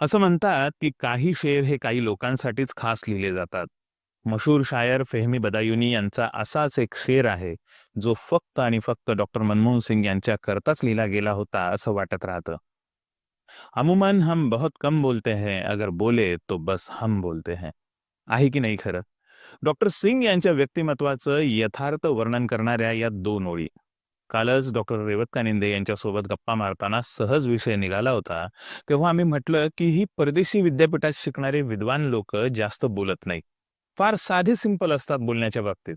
असं म्हणतात की काही शेर हे काही लोकांसाठीच खास लिहिले जातात. मशहूर शायर फेहमी बदायुनी यांचा असाच एक शेर आहे जो फक्त आणि फक्त डॉक्टर मनमोहन सिंग यांच्या करताच लिहिला गेला होता असं वाटत राहतं. अमूमन हम बहुत कम बोलते हैं अगर बोले तो बस हम बोलते हैं. आहे की नाही खरं? डॉक्टर सिंग यांच्या व्यक्तिमत्वाचं यथार्थ वर्णन करणाऱ्या या दोन ओळी. कालच डॉक्टर रेवत कानिंदे यांच्यासोबत गप्पा मारताना सहज विषय निघाला होता. तेव्हा आम्ही म्हटलं की ही परदेशी विद्यापीठात शिकणारे विद्वान लोक जास्त बोलत नाही फार साधे सिंपल असतात बोलण्याच्या बाबतीत.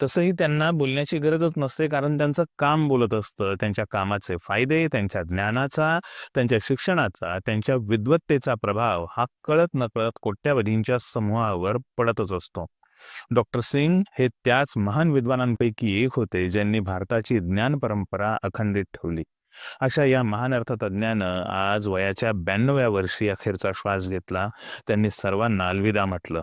तसंही त्यांना बोलण्याची गरजच नसते कारण त्यांचं काम बोलत असतं. त्यांच्या कामाचे फायदे त्यांच्या ज्ञानाचा त्यांच्या शिक्षणाचा त्यांच्या विद्वत्तेचा प्रभाव हा कळत नकळत कोट्यावधींच्या समूहावर पडतच असतो. डॉक्टर सिंग हे त्याच महान विद्वानांपैकी एक होते ज्यांनी भारताची ज्ञान परंपरा अखंडित ठेवली. अशा या महान अर्थतज्ञानं आज वयाच्या ब्याण्णव्या वर्षी अखेरचा श्वास घेतला त्यांनी सर्वांना अलविदा म्हटलं.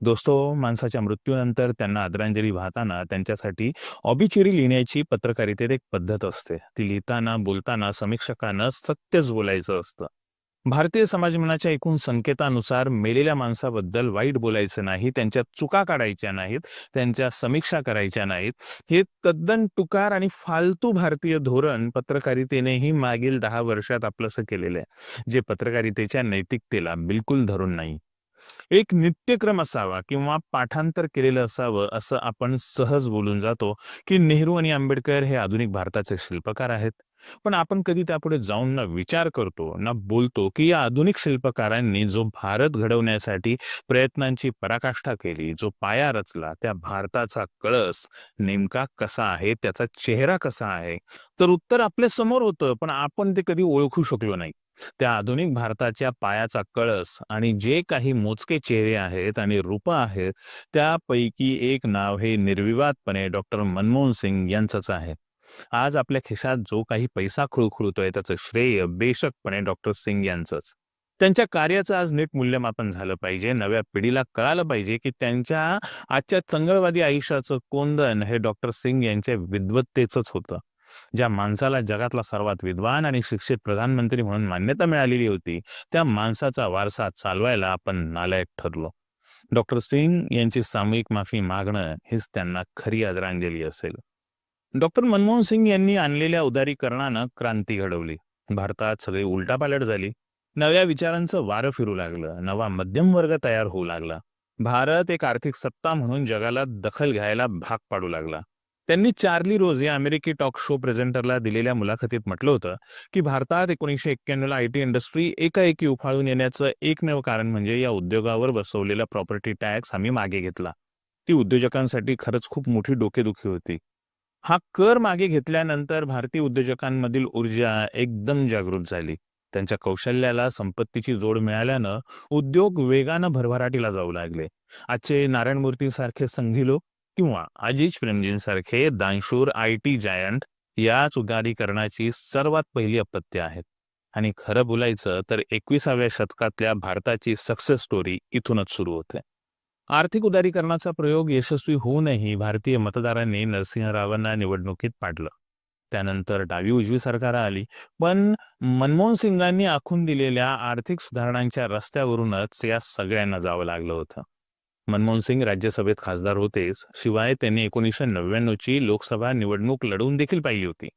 दोस्तो माणसाच्या मृत्यूनंतर त्यांना आदरांजली वाहताना त्यांच्यासाठी ऑबिचुरी लिहिण्याची पत्रकारितेत एक पद्धत असते. ती लिहिताना बोलताना समीक्षकानं सत्यच बोलायचं असतं. भारतीय समाजमनाच्या एकूण संकेतानुसार मेलेल्या माणसाबद्दल वाईट बोलायचं नाही त्यांच्या चुका काढायच्या नाहीत त्यांच्या समीक्षा करायच्या नाहीत. हे तद्दन टुकार आणि फालतू भारतीय धोरण पत्रकारितेनेही मागील दहा वर्षात आपलंसं केलेलं आहे. जे पत्रकारितेच्या नैतिकतेला बिलकुल धरून नाही. एक नित्यक्रम असावा किंवा पाठांतर केलेलं असावं असं आपण सहज बोलून जातो की नेहरू आणि आंबेडकर हे आधुनिक भारताचे शिल्पकार आहेत. पण आपण कधी त्यापुढे जाऊन ना विचार करतो ना बोलतो की या आधुनिक शिल्पकारांनी जो भारत घडवण्यासाठी प्रयत्नांची पराकाष्ठा केली जो पाया रचला त्या भारताचा कळस नेमका कसा आहे त्याचा चेहरा कसा आहे तर उत्तर आपल्यासमोर होतं पण आपण ते कधी ओळखू शकलो नाही. त्या आधुनिक भारताच्या पायाचा कळस आणि जे काही मोजके चेहरे आहेत आणि रूपं आहेत त्यापैकी एक नाव हे निर्विवादपणे डॉक्टर मनमोहन सिंग यांचंच आहे. आज आपल्या खिशात जो काही पैसा खुळखुळतोय त्याचं श्रेय बेशकपणे डॉक्टर सिंग यांचंच. त्यांच्या कार्याचं आज नीट मूल्यमापन झालं पाहिजे. नव्या पिढीला कळालं पाहिजे की त्यांच्या आजच्या चंगळवादी आयुष्याचं कोंदण हे डॉक्टर सिंग यांच्या विद्वत्तेचंच होतं. ज्या माणसाला जगातला सर्वात विद्वान आणि शिक्षित प्रधानमंत्री म्हणून मान्यता मिळालेली होती त्या माणसाचा वारसा चालवायला आपण नालायक ठरलो. डॉक्टर सिंग यांची सामूहिक माफी मागणं हीच त्यांना खरी आदरांजली असेल. डॉक्टर मनमोहन सिंग यांनी आणलेल्या उदारीकरणानं क्रांती घडवली. भारतात सगळी उलटापालट झाली. नव्या विचारांचं वारं फिरू लागलं. नवा मध्यम वर्ग तयार होऊ लागला. भारत एक आर्थिक सत्ता म्हणून जगाला दखल घ्यायला भाग पाडू लागला. त्यांनी चार्ली रोज या अमेरिकी टॉक शो प्रेझेंटरला दिलेल्या मुलाखतीत म्हटलं होतं की भारतात एकोणीसशे एक्क्याण्णवला आय टी इंडस्ट्री एकाएकी उफाळून येण्याचं एकमेव कारण म्हणजे या उद्योगावर बसवलेला प्रॉपर्टी टॅक्स आम्ही मागे घेतला. ती उद्योजकांसाठी खरंच खूप मोठी डोकेदुखी होती. हा कर मागे घेतल्यानंतर भारतीय उद्योजकांमधील ऊर्जा एकदम जागृत झाली. त्यांच्या कौशल्याला संपत्तीची जोड मिळाल्यानं उद्योग वेगानं भरभराटीला जाऊ लागले. आजचे नारायण मूर्ती सारखे संघी लोक किंवा अजिज प्रेमजींसारखे दानशूर आय टी जायंट याच उदारीकरणाची सर्वात पहिली अपत्य आहेत. आणि खरं बोलायचं तर एकविसाव्या शतकातल्या भारताची सक्सेस स्टोरी इथूनच सुरू होते. आर्थिक उदारीकरणाचा प्रयोग यशस्वी होऊनही भारतीय मतदारांनी नरसिंह रावांना निवडणुकीत पाडलं त्यानंतर डावी उजवी सरकार आली पण मनमोहन सिंगांनी आखून दिलेल्या आर्थिक सुधारणांच्या रस्त्यावरूनच या सगळ्यांना जावं लागलं होतं. मनमोहन सिंग राज्यसभेत खासदार होतेच शिवाय त्यांनी एकोणीसशे नव्याण्णवची लोकसभा निवडणूक लढवून देखील पाहिली होती.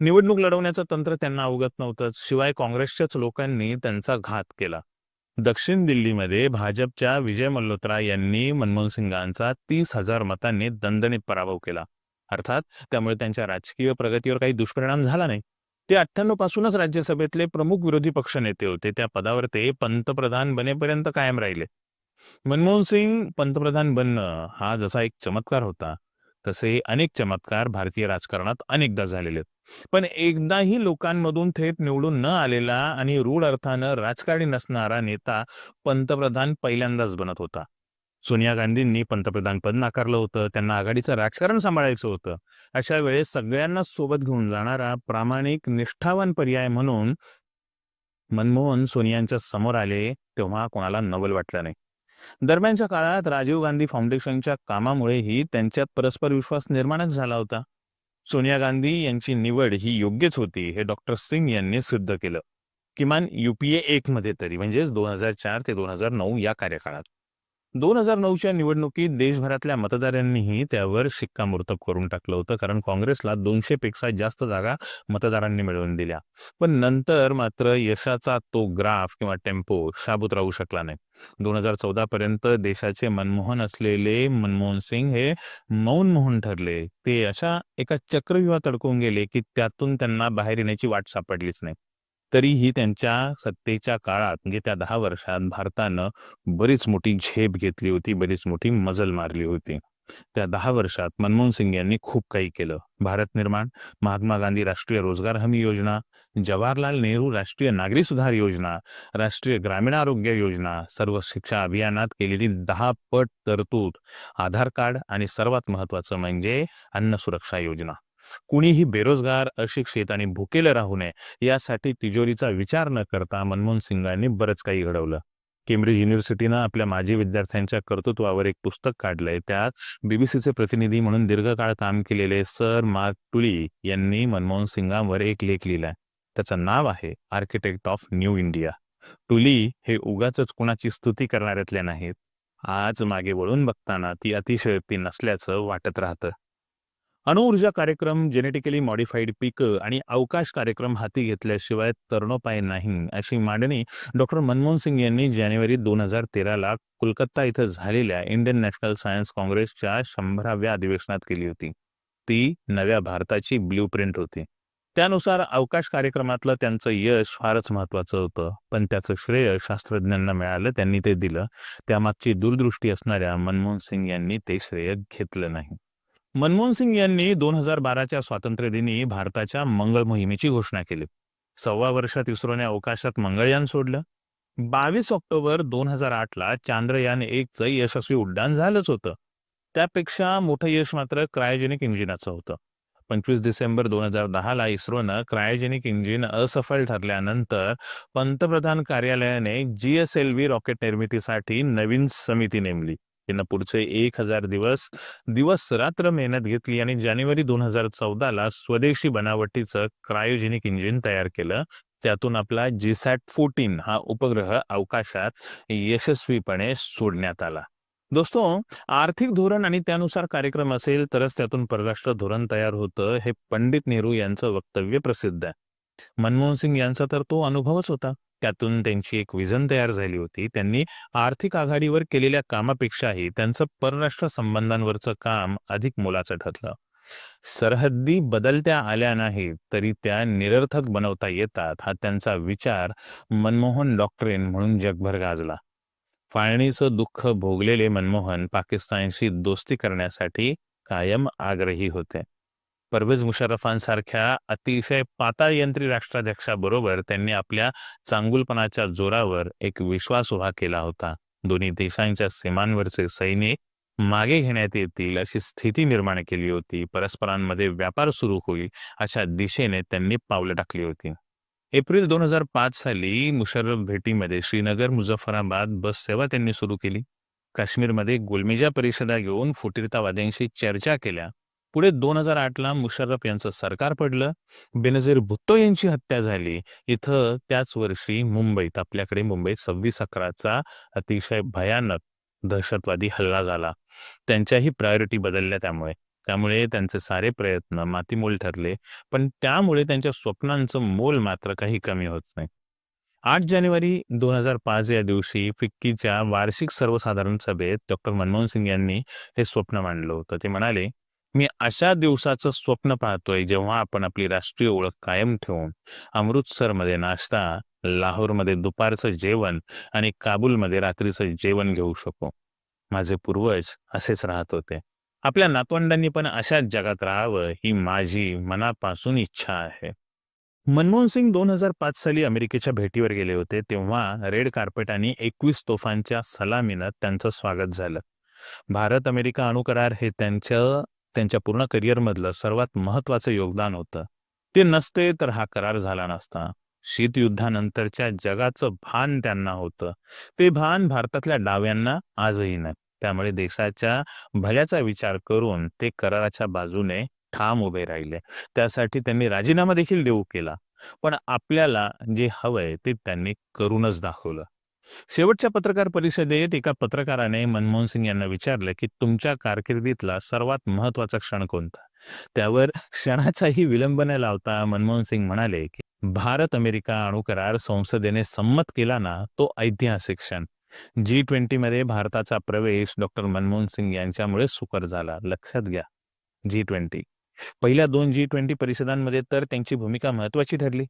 निवडणूक लढवण्याचं तंत्र त्यांना अवगत नव्हतं शिवाय काँग्रेसच्याच लोकांनी त्यांचा घात केला. दक्षिण दिल्लीमध्ये भाजपच्या विजय मल्होत्रा यांनी मनमोहन सिंगांचा तीस हजार मतांनी दणदणीत पराभव केला. अर्थात त्यामुळे त्यांच्या राजकीय प्रगतीवर काही दुष्परिणाम झाला नाही. ते अठ्ठ्याण्णव पासूनच राज्यसभेतले प्रमुख विरोधी पक्ष नेते होते. त्या पदावर ते पंतप्रधान बनेपर्यंत कायम राहिले. मनमोहन सिंग पंतप्रधान बनणं हा जसा एक चमत्कार होता तसे अनेक चमत्कार भारतीय राजकारणात अनेकदा झालेले आहेत. पण एकदाही लोकांमधून थेट निवडून न आलेला आणि रूढ अर्थानं राजकारणी नसणारा नेता पंतप्रधान पहिल्यांदाच बनत होता. सोनिया गांधींनी पंतप्रधान पद नाकारलं होतं त्यांना आघाडीचं राजकारण सांभाळायचं होतं. अशा वेळेस सगळ्यांना सोबत घेऊन जाणारा प्रामाणिक निष्ठावान पर्याय म्हणून मनमोहन सोनियांच्या समोर आले तेव्हा कोणाला नवल वाटलं नाही. दरम्यानच्या काळात राजीव गांधी फाउंडेशनच्या कामामुळेही त्यांच्यात परस्पर विश्वास निर्माणच झाला होता. सोनिया गांधी यांची निवड ही योग्यच होती हे डॉक्टर सिंग यांनी सिद्ध केलं. किमान युपीए एक मध्ये तरी म्हणजेच दोन हजार चार ते दोन हजार नऊ या कार्यकाळात. दोन हजार नऊच्या निवडणुकीत देशभरातल्या मतदारांनीही त्यावर शिक्कामोर्तब करून टाकलं होतं. कारण काँग्रेसला दोनशे पेक्षा जास्त जागा मतदारांनी मिळवून दिल्या. पण नंतर मात्र यशाचा तो ग्राफ किंवा टेम्पो शाबूत राहू शकला नाही. दोन हजार चौदा पर्यंत देशाचे मनमोहन असलेले मनमोहन सिंग हे मौन मोहन ठरले. ते अशा एका चक्रव्यूहात अडकून गेले की त्यातून त्यांना बाहेर येण्याची वाट सापडलीच नाही. तरीही त्यांच्या सत्तेच्या काळात म्हणजे त्या दहा वर्षात भारतानं बरीच मोठी झेप घेतली होती बरीच मोठी मजल मारली होती. त्या दहा वर्षात मनमोहन सिंग यांनी खूप काही केलं. भारत निर्माण महात्मा गांधी राष्ट्रीय रोजगार हमी योजना जवाहरलाल नेहरू राष्ट्रीय नागरी सुधार योजना राष्ट्रीय ग्रामीण आरोग्य योजना सर्व शिक्षा अभियानात केलेली दहा पट तरतूद आधार कार्ड आणि सर्वात महत्वाचं म्हणजे अन्न सुरक्षा योजना. कुणीही बेरोजगार अशिक्षित आणि भुकेलं राहू नये यासाठी तिजोरीचा विचार न करता मनमोहन सिंगांनी बरंच काही घडवलं. केम्ब्रिज युनिव्हर्सिटीनं आपल्या माजी विद्यार्थ्यांच्या कर्तृत्वावर एक पुस्तक काढलंय. त्यात बीबीसीचे प्रतिनिधी म्हणून दीर्घकाळ काम केलेले सर मार्क टुली यांनी मनमोहन सिंगांवर एक लेख लिहिलाय. त्याचं नाव आहे architect of new India. Tully हे उगाच कुणाची स्तुती करणाऱ्यातल्या नाहीत. आज मागे वळून बघताना ती अतिशयोक्ती नसल्याचं वाटत राहतं. अणुऊर्जा कार्यक्रम जेनेटिकली मॉडिफाईड पिकं आणि अवकाश कार्यक्रम हाती घेतल्याशिवाय तरणोपाय नाही अशी मांडणी डॉक्टर मनमोहन सिंग यांनी जानेवारी दोन हजार तेराला कोलकाता इथं झालेल्या इंडियन नॅशनल सायन्स काँग्रेसच्या शंभराव्या अधिवेशनात केली होती. ती नव्या भारताची ब्ल्यू प्रिंट होती. त्यानुसार अवकाश कार्यक्रमातलं त्यांचं यश फारच महत्वाचं होतं. पण त्याचं श्रेय शास्त्रज्ञांना मिळालं त्यांनी ते दिलं. त्यामागची दूरदृष्टी असणाऱ्या मनमोहन सिंग यांनी ते श्रेय घेतलं नाही. मनमोहन सिंग यांनी दोन हजार बाराच्या स्वातंत्र्यदिनी भारताच्या मंगळ मोहिमेची घोषणा केली. सव्वा वर्षात इस्रोने अवकाशात मंगळयान सोडलं. बावीस ऑक्टोबर दोन हजार आठला चांद्रयान एकचं यशस्वी उड्डाण झालंच होतं. त्यापेक्षा मोठं यश मात्र क्रायोजेनिक इंजिनाचं होतं. पंचवीस डिसेंबर दोन हजार दहाला इस्रोनं क्रायोजेनिक इंजिन असफल ठरल्यानंतर पंतप्रधान कार्यालयाने जीएसएलव्ही रॉकेट निर्मितीसाठी नवीन समिती नेमली. तिनं पुढचे एक हजार दिवस दिवस रात्र मेहनत घेतली आणि जानेवारी दोन हजार चौदाला स्वदेशी बनावटीचं क्रायोजेनिक इंजिन तयार केलं. त्यातून आपला जीसॅट फोर्टीन हा उपग्रह अवकाशात यशस्वीपणे सोडण्यात आला. दोस्तो आर्थिक धोरण आणि त्यानुसार कार्यक्रम असेल तरच त्यातून परराष्ट्र धोरण तयार होतं हे पंडित नेहरू यांचं वक्तव्य प्रसिद्ध आहे. मनमोहन सिंग यांचा तर तो अनुभवच होता. त्यातून त्यांची एक विजन तयार झाली होती. त्यांनी आर्थिक आघाडीवर केलेल्या कामापेक्षाही त्यांचं परराष्ट्र संबंधांवरचं काम अधिक मोलाचं ठरलं. सरहद्दी बदलत्या आल्या नाहीत तरी त्या निरर्थक बनवता येतात हा त्यांचा विचार मनमोहन डॉक्टरेन म्हणून जगभर गाजला. फाळणीचं दुःख भोगलेले मनमोहन पाकिस्तानशी दोस्ती करण्यासाठी कायम आग्रही होते. परवेज मुशर्रफांसारख्या अतिशय पाताळयंत्री राष्ट्राध्यक्षाबरोबर त्यांनी आपल्या चांगुलपणाच्या जोरावर एक विश्वास उभा केला होता. दोन्ही देशांच्या सीमांवरचे सैनिक मागे घेण्यात येतील अशी स्थिती निर्माण केली होती. परस्परांमध्ये व्यापार सुरू होईल अशा दिशेने त्यांनी पावलं टाकली होती. एप्रिल दोन हजार पाच साली मुशर्रफ भेटीमध्ये श्रीनगर मुझफ्फराबाद बस सेवा त्यांनी सुरू केली. काश्मीरमध्ये गुलमिजा परिषदा घेऊन फुटीरतावाद्यांशी चर्चा केल्या. पुढे दोन हजार आठला मुशर्रफ यांचं सरकार पडलं. बेनझीर भुत्तो यांची हत्या झाली. इथं त्याच वर्षी मुंबईत आपल्याकडे मुंबईत सव्वीस अकराचा अतिशय भयानक दहशतवादी हल्ला झाला. त्यांच्याही प्रायोरिटी बदलल्या त्यामुळे. त्यामुळे त्यांचे सारे प्रयत्न मातीमोल ठरले. पण त्यामुळे त्यांच्या स्वप्नांचं मोल मात्र काही कमी होत नाही. आठ जानेवारी दोन हजार पाच या दिवशी फिक्कीच्या वार्षिक सर्वसाधारण सभेत डॉक्टर मनमोहन सिंग यांनी हे स्वप्न मांडलं होतं. ते म्हणाले मी अशा दिवसाचं स्वप्न पाहतोय जेव्हा आपण आपली राष्ट्रीय ओळख कायम ठेवून अमृतसरमध्ये नाश्ता लाहोरमध्ये दुपारचं जेवण आणि काबूलमध्ये रात्रीचं जेवण घेऊ शकू. माझे पूर्वज असेच राहत होते. आपल्या नातवंडांनी पण अशाच जगात राहावं ही माझी मनापासून इच्छा आहे. मनमोहन सिंग दोन हजार पाच साली अमेरिकेच्या भेटीवर गेले होते तेव्हा रेड कार्पेट आणि एकवीस तोफांच्या सलामीनं त्यांचं स्वागत झालं. भारत अमेरिका अणुकरार हे त्यांच्या त्यांच्या पूर्ण करिअरमधलं सर्वात महत्वाचं योगदान होतं. ते नसते तर हा करार झाला नसता. शीतयुद्धानंतरच्या जगाचं भान त्यांना होतं. ते भान भारतातल्या डाव्यांना आजही नाही. त्यामुळे देशाच्या भल्याचा विचार करून ते कराराच्या बाजूने ठाम उभे राहिले. त्यासाठी त्यांनी राजीनामा देखील देऊ केला. पण आपल्याला जे हवंय ते त्यांनी करूनच दाखवलं. शेवटच्या पत्रकार परिषदेत एका पत्रकाराने मनमोहन सिंग यांना विचारलं की तुमच्या कारकिर्दीतला सर्वात महत्त्वाचा क्षण कोणता? त्यावर क्षणाचाही विलंब न लावता मनमोहन सिंग म्हणाले की भारत अमेरिका अणु करार संसदेने संमत केला ना तो ऐतिहासिक क्षण. जी ट्वेंटी मध्ये भारताचा प्रवेश डॉक्टर मनमोहन सिंग यांच्यामुळे सुकर झाला. लक्षात घ्या जी ट्वेंटी पहिल्या दोन जी ट्वेंटी परिषदांमध्ये तर त्यांची भूमिका महत्वाची ठरली.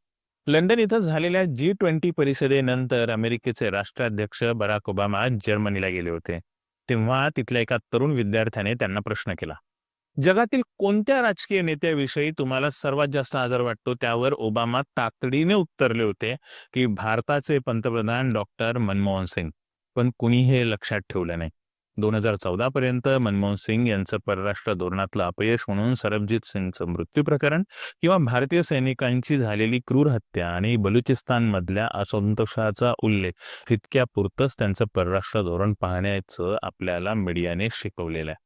लंडन इथं झालेल्या जी ट्वेंटी परिषदेनंतर अमेरिकेचे राष्ट्राध्यक्ष बराक ओबामा जर्मनीला गेले होते. तेव्हा तिथल्या एका तरुण विद्यार्थ्याने त्यांना प्रश्न केला. जगातील कोणत्या राजकीय नेत्याविषयी तुम्हाला सर्वात जास्त आदर वाटतो? त्यावर ओबामा तातडीने उत्तरले होते की भारताचे पंतप्रधान डॉक्टर मनमोहन सिंग. पण कुणी हे लक्षात ठेवलं नाही. दोन हजार चौदा पर्यंत मनमोहन सिंग यांचं परराष्ट्र धोरणातलं अपयश म्हणून सरबजीत सिंगचं मृत्यू प्रकरण किंवा भारतीय सैनिकांची झालेली क्रूर हत्या आणि बलुचिस्तानमधल्या असंतोषाचा उल्लेख इतक्या पुरतच त्यांचं परराष्ट्र धोरण पाहण्याचं आपल्याला मीडियाने शिकवलेलं आहे.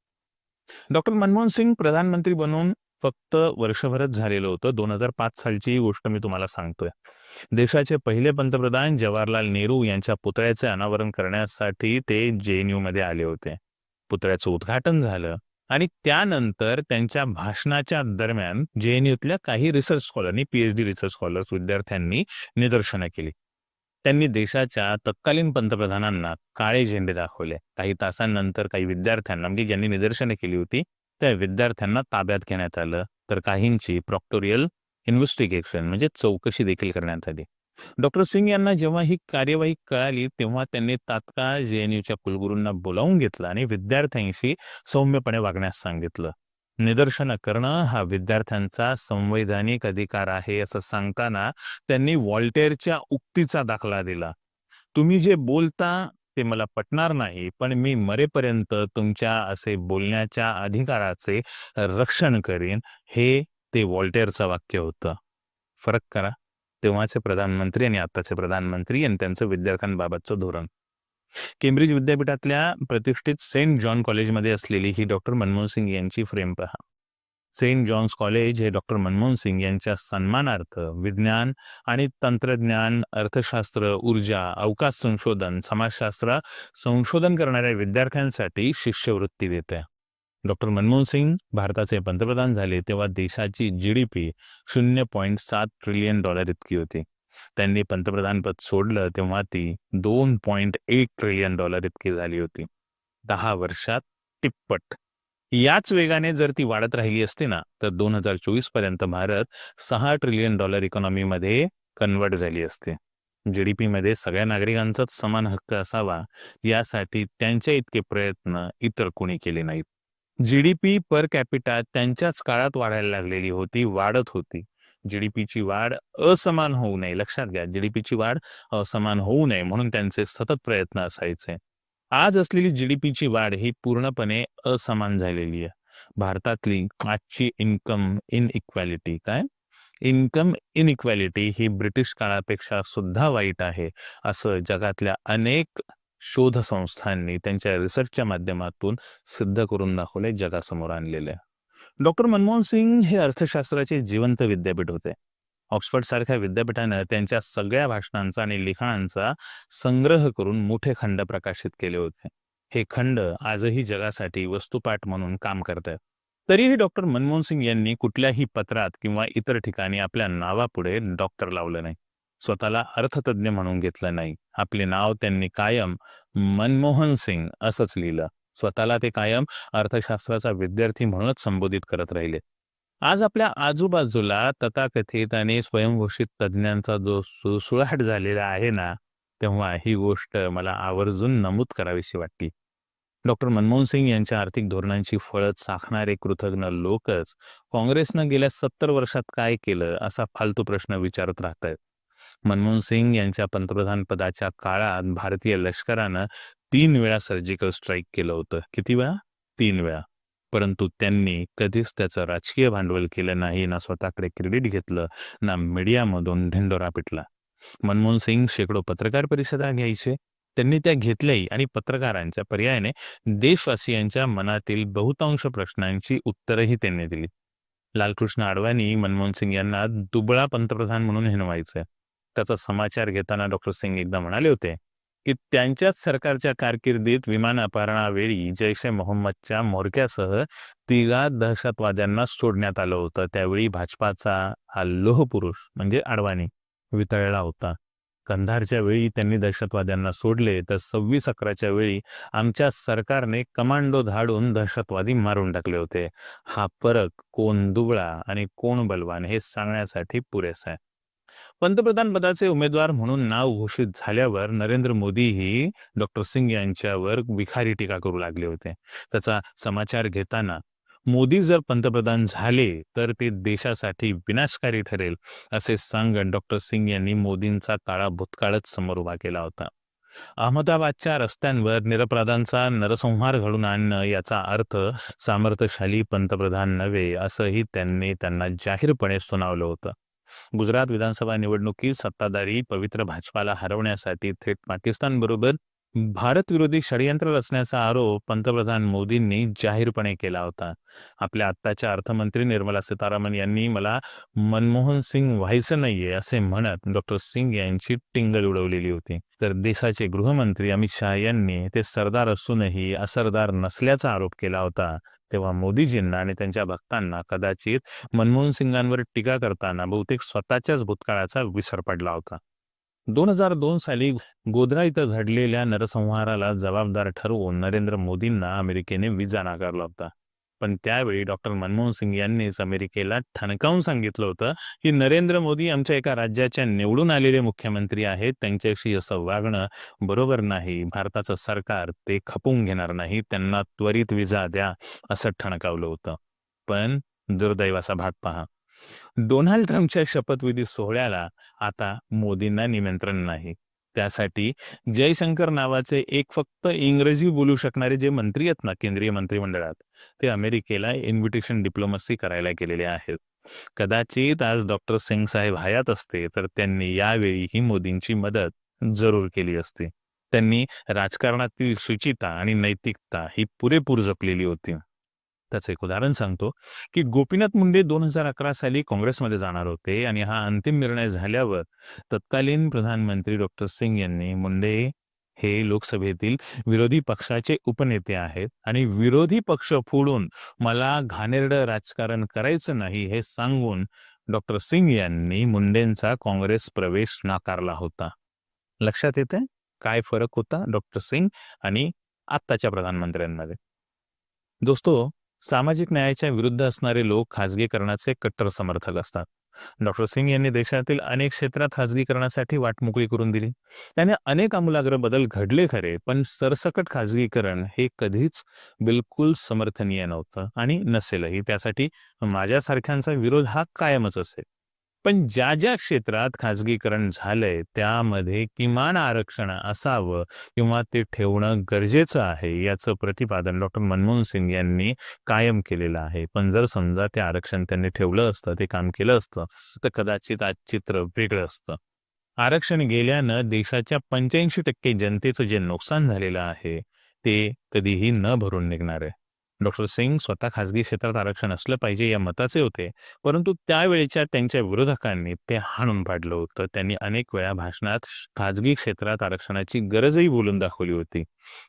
डॉक्टर मनमोहन सिंग प्रधानमंत्री बनून फक्त वर्षभरच झालेलं होतं. दोन हजार पाच सालची ही गोष्ट मी तुम्हाला सांगतोय. देशाचे पहिले पंतप्रधान जवाहरलाल नेहरू यांच्या पुतळ्याचे अनावरण करण्यासाठी ते जे एन यू मध्ये आले होते. पुतळ्याचं उद्घाटन झालं आणि त्यानंतर त्यांच्या भाषणाच्या दरम्यान जे एन यूतल्या काही रिसर्च स्कॉलरनी पीएचडी रिसर्च स्कॉलर्स विद्यार्थ्यांनी निदर्शनं केली. त्यांनी देशाच्या तत्कालीन पंतप्रधानांना काळे झेंडे दाखवले. काही तासांनंतर काही विद्यार्थ्यांना म्हणजे ज्यांनी निदर्शने केली होती त्या विद्यार्थ्यांना ताब्यात घेण्यात आलं तर काहींची प्रॉक्टोरियल इन्व्हेस्टिगेशन म्हणजे चौकशी देखील करण्यात आली. डॉक्टर सिंग यांना जेव्हा ही कार्यवाही कळाली तेव्हा त्यांनी तात्काळ जे एन यूच्या कुलगुरूंना बोलावून घेतलं आणि विद्यार्थ्यांशी सौम्यपणे वागण्यास सांगितलं. निदर्शनं करणं हा विद्यार्थ्यांचा संवैधानिक अधिकार आहे असं सांगताना त्यांनी वॉल्टेअरच्या उक्तीचा दाखला दिला. तुम्ही जे बोलता ते मला पटणार नाही पण मी मरेपर्यंत तुमच्या असे बोलण्याच्या अधिकाराचे रक्षण करेन हे ते वॉल्टेअरचं वाक्य होतं. फरक करा. तेव्हाचे प्रधानमंत्री आणि आताचे प्रधानमंत्री आणि त्यांचं विद्यार्थ्यांबाबतचं धोरण. केम्ब्रिज विद्यापीठातल्या प्रतिष्ठित सेंट जॉन कॉलेजमध्ये असलेली ही डॉक्टर मनमोहन सिंग यांची फ्रेम पहा. सेंट जॉन्स कॉलेज हे डॉक्टर मनमोहन सिंग यांच्या सन्मानार्थ विज्ञान आणि तंत्रज्ञान अर्थशास्त्र ऊर्जा अवकाश संशोधन समाजशास्त्र संशोधन करणाऱ्या विद्यार्थ्यांसाठी शिष्यवृत्ती देते. डॉक्टर मनमोहन सिंग भारताचे पंतप्रधान झाले तेव्हा देशाची जी डी पी शून्य पॉईंट सात ट्रिलियन डॉलर इतकी होती. त्यांनी पंतप्रधानपद सोडलं तेव्हा ती दोन पॉईंट एक ट्रिलियन डॉलर इतकी झाली होती. दहा वर्षात तिप्पट याच वेगाने जर ती वाढत राहिली असती ना तर दोन हजार चोवीसपर्यंत भारत सहा ट्रिलियन डॉलर इकॉनॉमीमध्ये कन्वर्ट झाली असते. जीडीपी मध्ये सगळ्या नागरिकांचाच समान हक्क असावा यासाठी त्यांच्या इतके प्रयत्न इतर कोणी केले नाहीत. जीडीपी पर कॅपिटा त्यांच्याच काळात वाढायला लागलेली होती वाढत होती. जीडीपीची वाढ असमान होऊ नये लक्षात घ्या. जीडीपीची वाढ असमान होऊ नये म्हणून त्यांचे सतत प्रयत्न असायचे. आज असलेली जीडीपीची वाढ ही पूर्णपणे असमान झालेली आहे. भारतातली आजची इन्कम इन इक्वॅलिटी काय? इन्कम इनइक्वॅलिटी ही ब्रिटिश काळापेक्षा सुद्धा वाईट आहे असं जगातल्या अनेक शोध संस्थांनी त्यांच्या रिसर्चच्या माध्यमातून सिद्ध करून दाखवले जगासमोर आणलेले डॉक्टर मनमोहन सिंग हे अर्थशास्त्राचे जिवंत विद्यापीठ होते. ऑक्सफर्ड सारख्या विद्यापीठानं त्यांच्या सगळ्या भाषणांचा आणि लिखाणांचा संग्रह करून मोठे खंड प्रकाशित केले होते. हे खंड आजही जगासाठी वस्तुपाठ म्हणून काम करतात तरीही डॉक्टर मनमोहन सिंग यांनी कुठल्याही पत्रात किंवा इतर ठिकाणी आपल्या नावापुढे डॉक्टर लावलं नाही. स्वतःला अर्थतज्ञ म्हणून घेतलं नाही. आपले नाव त्यांनी कायम मनमोहन सिंग असंच लिहिलं. स्वतःला ते कायम अर्थशास्त्राचा विद्यार्थी म्हणूनच संबोधित करत राहिले. आज आपल्या आजूबाजूला तथाकथित आणि स्वयंघोषित तज्ज्ञांचा जो सुळसुळाट झालेला आहे ना तेव्हा ही गोष्ट मला आवर्जून नमूद करावीशी वाटली. डॉक्टर मनमोहन सिंग यांच्या आर्थिक धोरणांची फळत साखणारे कृतज्ञ लोकच काँग्रेसनं गेल्या सत्तर वर्षात काय केलं असा फालतू प्रश्न विचारत राहत आहेत मनमोहन सिंग यांच्या पंतप्रधान पदाच्या काळात भारतीय लष्करानं तीन वेळा सर्जिकल स्ट्राईक केलं होतं. किती वेळा? तीन वेळा. परंतु त्यांनी कधीच त्याचं राजकीय भांडवल केलं नाही ना स्वतःकडे क्रेडिट घेतलं ना मीडियामधून ढिंडोरा पिटला. मनमोहन सिंग शेकडो पत्रकार परिषदा घ्यायचे. त्यांनी त्या घेतल्याही आणि पत्रकारांच्या पर्यायाने देशवासियांच्या मनातील बहुतांश प्रश्नांची उत्तरही त्यांनी दिली. लालकृष्ण आडवाणी मनमोहन सिंग यांना दुबळा पंतप्रधान म्हणून हिनवायचं त्याचा समाचार घेताना डॉक्टर सिंग एकदा म्हणाले होते की त्यांच्याच सरकारच्या कारकिर्दीत विमान अपहरणावेळी जैश ए मोहम्मदच्या म्होरक्यासह तिघा दहशतवाद्यांना सोडण्यात आलं होतं. त्यावेळी भाजपाचा हा लोहपुरुष म्हणजे अडवाणी वितळला होता. कंधारच्या वेळी त्यांनी दहशतवाद्यांना सोडले तर सव्वीस अकराच्या वेळी आमच्या सरकारने कमांडो धाडून दहशतवादी मारून टाकले होते. हा फरक कोण दुबळा आणि कोण बलवान हे सांगण्यासाठी पुरेसा आहे. पंतप्रधान पदाचे उमेदवार म्हणून नाव घोषित झाल्यावर नरेंद्र मोदीही डॉक्टर सिंग यांच्यावर विखारी टीका करू लागले होते. त्याचा समाचार घेताना मोदी जर पंतप्रधान झाले तर ते देशासाठी विनाशकारी ठरेल असे सांगत डॉक्टर सिंग यांनी मोदींचा काळा भूतकाळच समोर उभा केला होता. अहमदाबादच्या रस्त्यांवर निरपराधांचा नरसंहार घडून आणणं याचा अर्थ सामर्थ्यशाली पंतप्रधान नव्हे असंही त्यांनी त्यांना जाहीरपणे सुनावलं होतं. गुजरात विधानसभा निवडणुकीत सत्ताधारी पवित्र भाजपाला हरवण्यासाठी थेट पाकिस्तानबरोबर भारत विरोधी षडयंत्र रचण्याचा आरोप पंतप्रधान मोदींनी जाहीरपणे केला होता. आपल्या आत्ताच्या अर्थमंत्री निर्मला सीतारामन यांनी मला मनमोहन सिंग व्हायचं नाहीये असे म्हणत डॉक्टर सिंग यांची टिंगल उडवलेली होती. तर देशाचे गृहमंत्री अमित शहा यांनी ते सरदार असूनही असरदार नसल्याचा आरोप केला होता. तेव्हा मोदीजींना आणि त्यांच्या भक्तांना कदाचित मनमोहन सिंगांवर टीका करताना बहुतेक स्वतःच्याच भूतकाळाचा विसर पडला होता. दोन हजार दोन साली गोद्रा इथं घडलेल्या नरसंहाराला जबाबदार ठरवून नरेंद्र मोदींना अमेरिकेने विजा नाकारला होता. पण त्यावेळी डॉक्टर मनमोहन सिंग यांनीच अमेरिकेला ठणकावून सांगितलं होतं की नरेंद्र मोदी आमच्या एका राज्याच्या निवडून आलेले मुख्यमंत्री आहेत. त्यांच्याशी असं वागणं बरोबर नाही. भारताचं सरकार ते खपवून घेणार नाही. त्यांना त्वरित विजा द्या असं ठणकावलं होतं. पण दुर्दैवाचा भाग पहा. डोनाल्ड ट्रम्पच्या शपथविधी सोहळ्याला आता मोदींना निमंत्रण नाही. त्यासाठी जयशंकर नावाचे एक फक्त इंग्रजी बोलू शकणारे जे मंत्री आहेत ना केंद्रीय मंत्रिमंडळात ते अमेरिकेला इन्व्हिटेशन डिप्लोमसी करायला गेलेले आहेत. कदाचित आज डॉक्टर सिंग साहेब हयात असते तर त्यांनी यावेळी ही मोदींची मदत जरूर केली असती. त्यांनी राजकारणातील शुचिता आणि नैतिकता ही पुरेपूर जपलेली होती. त्याचं एक उदाहरण सांगतो की गोपीनाथ मुंडे दोन हजार अकरा साली काँग्रेसमध्ये जाणार होते आणि हा अंतिम निर्णय झाल्यावर तत्कालीन प्रधानमंत्री डॉक्टर सिंग यांनी मुंडे हे लोकसभेतील विरोधी पक्षाचे उपनेते आहेत आणि विरोधी पक्ष फोडून मला घाणेरडं राजकारण करायचं नाही हे सांगून डॉक्टर सिंग यांनी मुंडेंचा काँग्रेस प्रवेश नाकारला होता. लक्षात येते काय फरक होता डॉक्टर सिंग आणि आत्ताच्या प्रधानमंत्र्यांमध्ये? दोस्तो सामाजिक न्यायाच्या विरुद्ध असणारे लोक खाजगीकरणाचे कट्टर समर्थक असतात. डॉक्टर सिंग यांनी देशातील अनेक क्षेत्रात खाजगीकरणासाठी वाट मोकळी करून दिली. त्याने अनेक आमूलाग्र बदल घडले खरे पण सरसकट खाजगीकरण हे कधीच बिलकुल समर्थनीय नव्हतं आणि नसेलही. त्यासाठी माझ्यासारख्यांचा विरोध हा कायमच असेल. पण ज्या ज्या क्षेत्रात खाजगीकरण झालंय त्यामध्ये किमान आरक्षण असावं किंवा ते ठेवणं गरजेचं आहे याचं प्रतिपादन डॉक्टर मनमोहन सिंग यांनी कायम केलेलं आहे. पण जर समजा ते आरक्षण त्यांनी ठेवलं असतं ते काम केलं असतं तर कदाचित आज चित्र वेगळं असतं. आरक्षण गेल्यानं देशाच्या पंच्याऐंशी टक्के जनतेचं जे नुकसान झालेलं आहे ते कधीही न भरून निघणार आहे. डॉक्टर सिंग स्वतः खासगी क्षेत्रात आरक्षण असलं पाहिजे या मताचे होते. परंतु त्यावेळेच्या त्यांच्या विरोधकांनी ते हाणून पाडलं होतं. त्यांनी अनेक वेळा भाषणात खाजगी क्षेत्रात आरक्षणाची गरजही बोलून दाखवली होती.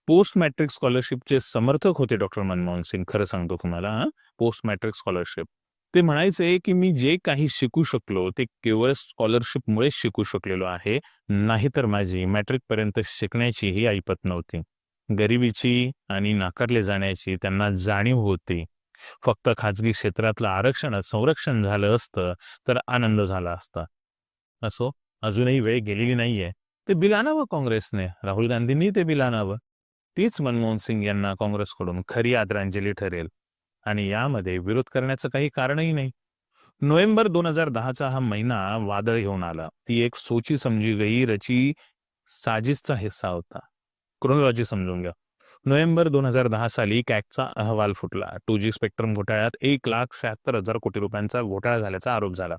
पोस्ट मॅट्रिक स्कॉलरशिपचे समर्थक होते डॉक्टर मनमोहन सिंग. खरं सांगतो तुम्हाला पोस्ट मॅट्रिक स्कॉलरशिप. ते म्हणायचे की मी जे काही शिकू शकलो ते केवळ स्कॉलरशिपमुळेच शिकू शकलेलो आहे. नाहीतर माझी मॅट्रिक पर्यंत शिकण्याचीही ऐपत नव्हती. गरिबीची आणि नाकारले जाण्याची त्यांना जाणीव होती. फक्त खाजगी क्षेत्रातलं आरक्षण संरक्षण झालं असतं तर आनंद झाला असता. असो अजूनही वेळ गेलेली नाहीये. ते बिल आणावं काँग्रेसने. राहुल गांधींनी ते बिल आणावं तीच मनमोहन सिंग यांना काँग्रेसकडून खरी आदरांजली ठरेल. आणि यामध्ये विरोध करण्याचं काही कारणही नाही. नोव्हेंबर दोन हजार दहाचा हा महिना वादळ घेऊन आला. ती एक सोची समजी गई रची साजिशचा हिस्सा होता. क्रोनॉलॉजी समजून घ्या. नोव्हेंबर दोन हजार दहा साली कॅगचा अहवाल फुटला. टू जी स्पेक्ट्रम घोटाळ्यात एक लाख शहात्तर हजार कोटी रुपयांचा घोटाळा झाल्याचा आरोप झाला.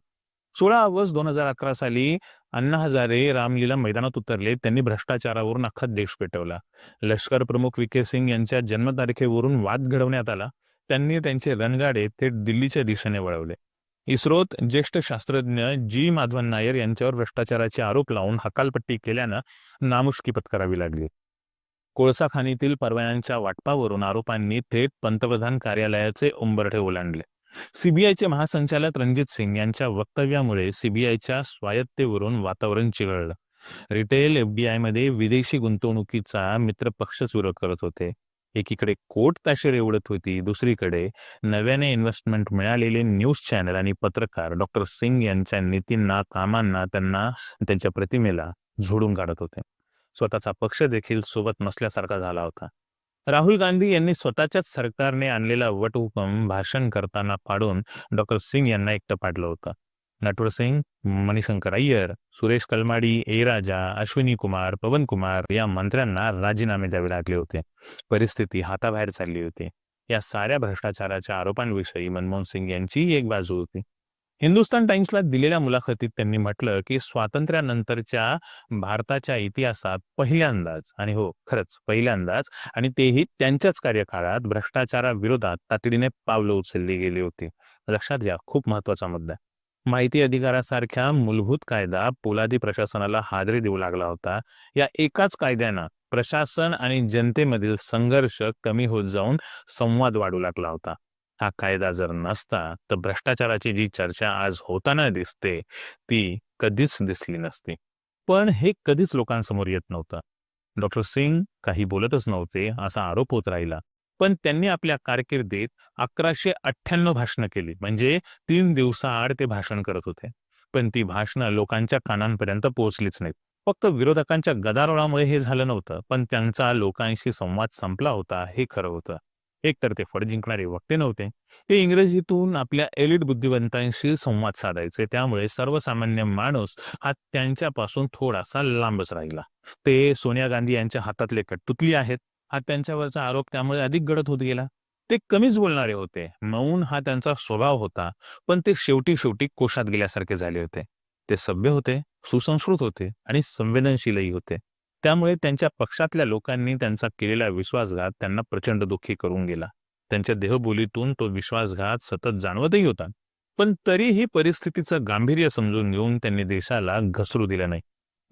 सोळा ऑगस्ट दोन हजार अकरा साली अण्णा हजारे रामलीला मैदानात उतरले. त्यांनी भ्रष्टाचारावरून अख्खा देश पेटवला. लष्कर प्रमुख विके सिंग यांच्या जन्मतारखेवरून वाद घडवण्यात आला. त्यांनी त्यांचे रणगाडे थेट दिल्लीच्या दिशेने वळवले. इस्रोत ज्येष्ठ शास्त्रज्ञ जी माधवन नायर यांच्यावर भ्रष्टाचाराचे आरोप लावून हकालपट्टी केल्यानं नामुष्की पत्करावी लागली. कोळसा खाणीतील परवान्यांच्या वाटपावरून आरोपांनी थेट पंतप्रधान कार्यालयाचे उंबरठे ओलांडले. सीबीआयचे महासंचालक रणजित सिंग यांच्या वक्तव्यामुळे सीबीआयच्या स्वायत्तेवरून वातावरण चिघळलं. रिटेल एफबीआयमध्ये विदेशी गुंतवणुकीचा मित्रपक्षच सुरू करत होते. एकीकडे कोट ताशेर एवढत होती दुसरीकडे नव्याने इन्व्हेस्टमेंट मिळालेले न्यूज चॅनल आणि पत्रकार डॉक्टर सिंग यांच्या नीतींना कामांना त्यांना त्यांच्या प्रतिमेला झोडून काढत होते. स्वतःचा पक्ष देखील सोबत नसल्यासारखा झाला होता. राहुल गांधी यांनी स्वतःच्याच सरकारने आणलेला वटहुकम भाषण करताना पाडून डॉक्टर सिंग यांना एकटं पाडलं होतं. नटवर सिंग मणिशंकर अय्यर सुरेश कलमाडी ए राजा अश्विनी कुमार पवन कुमार या मंत्र्यांना राजीनामे द्यावे लागले होते. परिस्थिती हाताबाहेर चालली होती. या साऱ्या भ्रष्टाचाराच्या आरोपांविषयी मनमोहन सिंग यांची एक बाजू होती. हिंदुस्तान टाइम्सला दिलेल्या मुलाखतीत त्यांनी म्हटलं की स्वातंत्र्यानंतरच्या भारताच्या इतिहासात पहिल्यांदाच आणि हो खरंच पहिल्यांदाच आणि तेही त्यांच्याच कार्यकाळात भ्रष्टाचाराविरोधात तातडीने पावलं उचलली गेली होती. लक्षात घ्या खूप महत्त्वाचा मुद्दा माहिती अधिकारासारख्या मूलभूत कायदा पोलादी प्रशासनाला हादरी देऊ लागला होता. या एकाच कायद्यानं प्रशासन आणि जनतेमधील संघर्ष कमी होत जाऊन संवाद वाढू लागला होता. हा कायदा जर नसता तर भ्रष्टाचाराची जी चर्चा आज होताना दिसते ती कधीच दिसली नसती. पण हे कधीच लोकांसमोर येत नव्हतं. डॉक्टर सिंग काही बोलतच नव्हते असा आरोप होत राहिला. पण त्यांनी आपल्या कारकिर्दीत अकराशे अठ्ठ्याण्णव भाषणं केली. म्हणजे तीन दिवसाआड ते भाषण करत होते. पण ती भाषणं लोकांच्या कानांपर्यंत पोहोचलीच नाहीत. फक्त विरोधकांच्या गदारोळामुळे हे झालं नव्हतं पण त्यांचा लोकांशी संवाद संपला होता हे खरं होतं. एकतर ते फळ जिंकणारे वक्ते नव्हते. ते इंग्रजीतून आपल्या एलिट बुद्धिवंतांशी संवाद साधायचे. त्यामुळे सर्वसामान्य माणूस हा त्यांच्यापासून थोडासा लांबच राहिला. ते सोनिया गांधी यांच्या हातातले कटतुतली आहेत. हा त्यांच्यावरचा आरोप त्यामुळे अधिक गडद होत गेला. ते कमीच बोलणारे होते. मौन हा त्यांचा स्वभाव होता पण ते शेवटी शेवटी कोशात गेल्यासारखे झाले होते. ते सभ्य होते सुसंस्कृत होते आणि संवेदनशीलही होते. त्यामुळे त्यांच्या पक्षातल्या लोकांनी त्यांचा केलेला विश्वासघात त्यांना प्रचंड दुःखी करून गेला. त्यांच्या देहबोलीतून तो विश्वासघात सतत जाणवतही होता. पण तरीही परिस्थितीचं गांभीर्य समजून घेऊन त्यांनी देशाला घसरू दिलं नाही.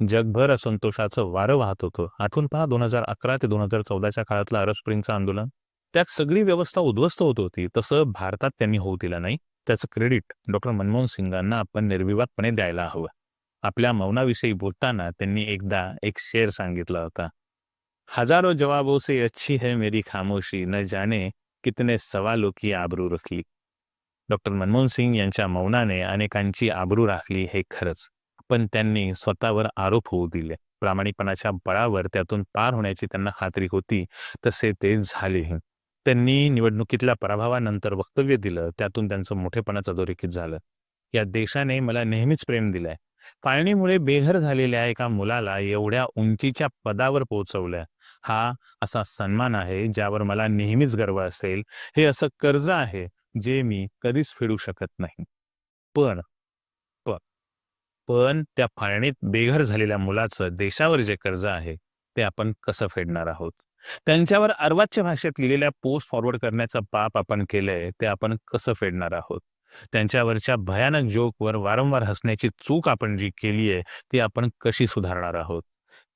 जगभर असंतोषाचं वारं वाहत होतं. आठवून पहा दोन हजार अकरा ते दोन हजार चौदाच्या काळातलं अरब स्प्रिंगचं आंदोलन. त्यात सगळी व्यवस्था उद्ध्वस्त होत होती. तसं भारतात त्यांनी होऊ दिलं नाही. त्याचं क्रेडिट डॉक्टर मनमोहन सिंगांना आपण निर्विवादपणे द्यायला हवं. आपल्या मौनाविषयी बोलताना त्यांनी एकदा एक शेर सांगितला होता हजारो जवाबों से अच्छी है मेरी खामोशी न जाने कितने सवालो की आबरू रखली. डॉक्टर मनमोहन सिंग यांच्या मौनाने अनेकांची आबरू राखली हे खरंच पण त्यांनी स्वतःवर आरोप होऊ दिले. प्रामाणिकपणाच्या बळावर त्यातून पार होण्याची त्यांना खात्री होती तसे ते झालेही. त्यांनी निवडणुकीतल्या पराभवानंतर वक्तव्य दिलं त्यातून त्यांचं मोठेपणाचं अधोरेखित झालं. या देशाने मला नेहमीच प्रेम दिलंय फाळणीमुळे बेघर झालेल्या एका मुलाला एवढ्या उंचीच्या पदावर पोहोचवलं. हा असा सन्मान आहे ज्यावर मला नेहमीच गर्व असेल. हे असं कर्ज आहे जे मी कधीच फेडू शकत नाही. पण पण त्या फाळणीत बेघर झालेल्या मुलाचं देशावर जे कर्ज आहे ते आपण कसं फेडणार आहोत? त्यांच्यावर अर्वाच्य भाषेत लिहिलेल्या पोस्ट फॉरवर्ड करण्याचं पाप आपण केलंय ते आपण कसं फेडणार आहोत? त्यांच्यावरच्या भयानक जोकवर वारंवार हसण्याची चूक आपण जी केली आहे ती आपण कशी सुधारणार आहोत?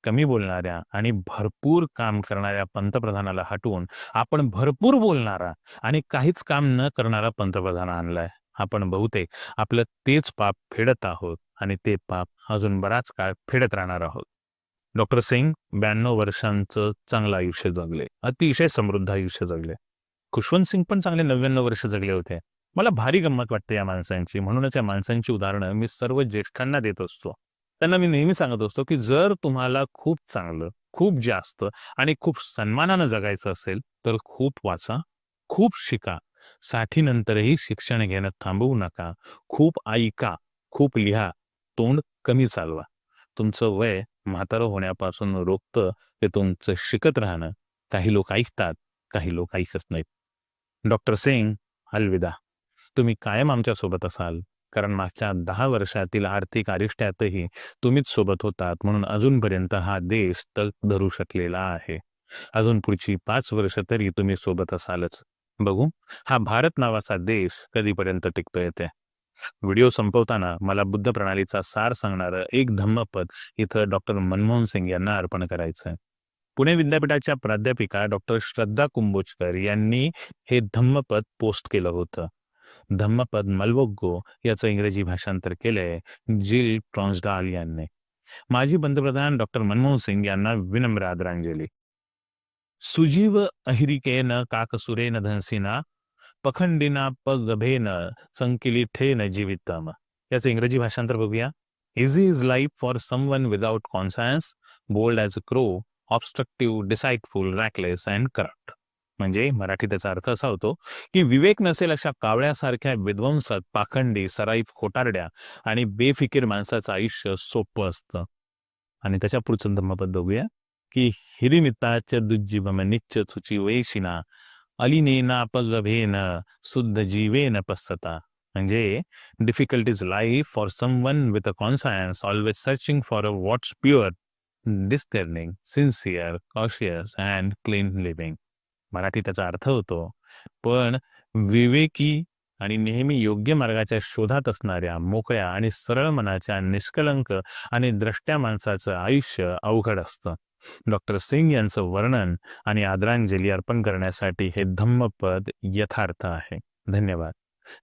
कमी बोलणाऱ्या आणि भरपूर काम करणाऱ्या पंतप्रधानाला हटवून आपण भरपूर बोलणारा आणि काहीच काम न करणारा पंतप्रधान आणलाय. आपण बहुतेक आपलं तेच पाप फेडत आहोत आणि ते पाप अजून बराच काळ फेडत राहणार आहोत. डॉक्टर सिंग ब्याण्णव वर्षांचं चांगलं आयुष्य जगले. अतिशय समृद्ध आयुष्य जगले. खुशवंत सिंग पण चांगले नव्याण्णव वर्ष जगले होते. मला भारी गंमत वाटते या माणसांची. म्हणूनच या माणसांची उदाहरणं मी सर्व ज्येष्ठांना देत असतो. त्यांना मी नेहमी सांगत असतो की जर तुम्हाला खूप चांगलं खूप जास्त आणि खूप सन्मानानं जगायचं असेल तर खूप वाचा खूप शिका. साठीनंतरही शिक्षण घेणं थांबवू नका. खूप ऐका खूप लिहा. तोंड कमी चालवा. तुमचं वय म्हातारं होण्यापासून रोखतं ते तुमचं शिकत राहणं. काही लोक ऐकतात काही लोक ऐकत नाहीत. डॉक्टर सिंग अलविदा. तुम्ही कायम आमच्यासोबत असाल. कारण मागच्या दहा वर्षातील आर्थिक आरिष्ट्यातही तुम्हीच सोबत होतात म्हणून अजूनपर्यंत हा देश तग धरू शकलेला आहे. अजून पुढची पाच वर्ष तरी तुम्ही सोबत असालच. बघू हा भारत नावाचा देश कधीपर्यंत टिकतो येते? व्हिडिओ संपवताना मला बुद्ध प्रणालीचा सार सांगणारं एक धम्मपद इथं डॉक्टर मनमोहन सिंग यांना अर्पण करायचं आहे पुणे विद्यापीठाच्या प्राध्यापिका डॉक्टर श्रद्धा कुंभोजकर यांनी हे धम्मपद पोस्ट केलं होतं. धम्मपद मलवोग्गो याचं इंग्रजी भाषांतर केलंय जिल ट्रॉन्सडाल यांनी. माजी पंतप्रधान डॉक्टर मनमोहन सिंग यांना विनम्र आदरांजली. सुजीव अहिरिकेन काकसुरेन धनसिना पखंडिना पगभेन संकिलिठेन जीवितम. याचं इंग्रजी भाषांतर बघूया. Easy is life for someone without conscience bold as a crow obstructive deceitful reckless and corrupt म्हणजे मराठी त्याचा अर्थ असा होतो की विवेक नसेल अशा कावळ्यासारख्या विध्वंसक पाखंडी सराईफ खोटारड्या आणि बेफिकीर माणसाचं आयुष्य सोपं असतं. आणि त्याच्या पुढचं धम्मपद बघूया की हिरिमिताच दुज्जीवम निच्च तुची वैशिना अलिनेना पगभेन शुद्ध जीवेन पස්සता म्हणजे difficult is life for someone with a conscience always searching for a what's pure discerning sincere cautious and clean living Marathi त्याचा अर्थ होतो. पण विवेकी आणि नेहमी योग्य मार्गाच्या शोधात असणाऱ्या मोकळ्या आणि सरळ मनाच्या निष्कलंक आणि द्रष्ट्या माणसाचं आयुष्य अवघड असतं. डॉक्टर सिंग यांचं वर्णन आणि आदरांजली अर्पण करण्यासाठी हे धम्मपद यथार्थ आहे. धन्यवाद.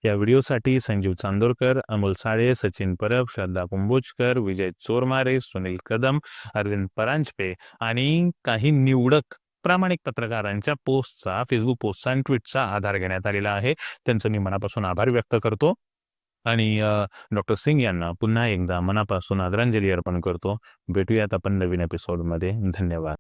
या व्हिडिओसाठी संजीव चांदोरकर अमोल साळे सचिन परब श्रद्धा कुंभोजकर विजय चोरमारे सुनील कदम अरविंद परांजपे आणि काही निवडक प्रामाणिक पत्रकारांच्या पोस्टचा फेसबुक पोस्टचा आणि ट्विटचा आधार घेण्यात आलेला आहे. त्यांचं मी मनापासून आभार व्यक्त करतो. आणि डॉक्टर सिंग यांना पुन्हा एकदा मनापासून आदरांजली अर्पण करतो. भेटूयात आपण नवीन एपिसोडमध्ये धन्यवाद.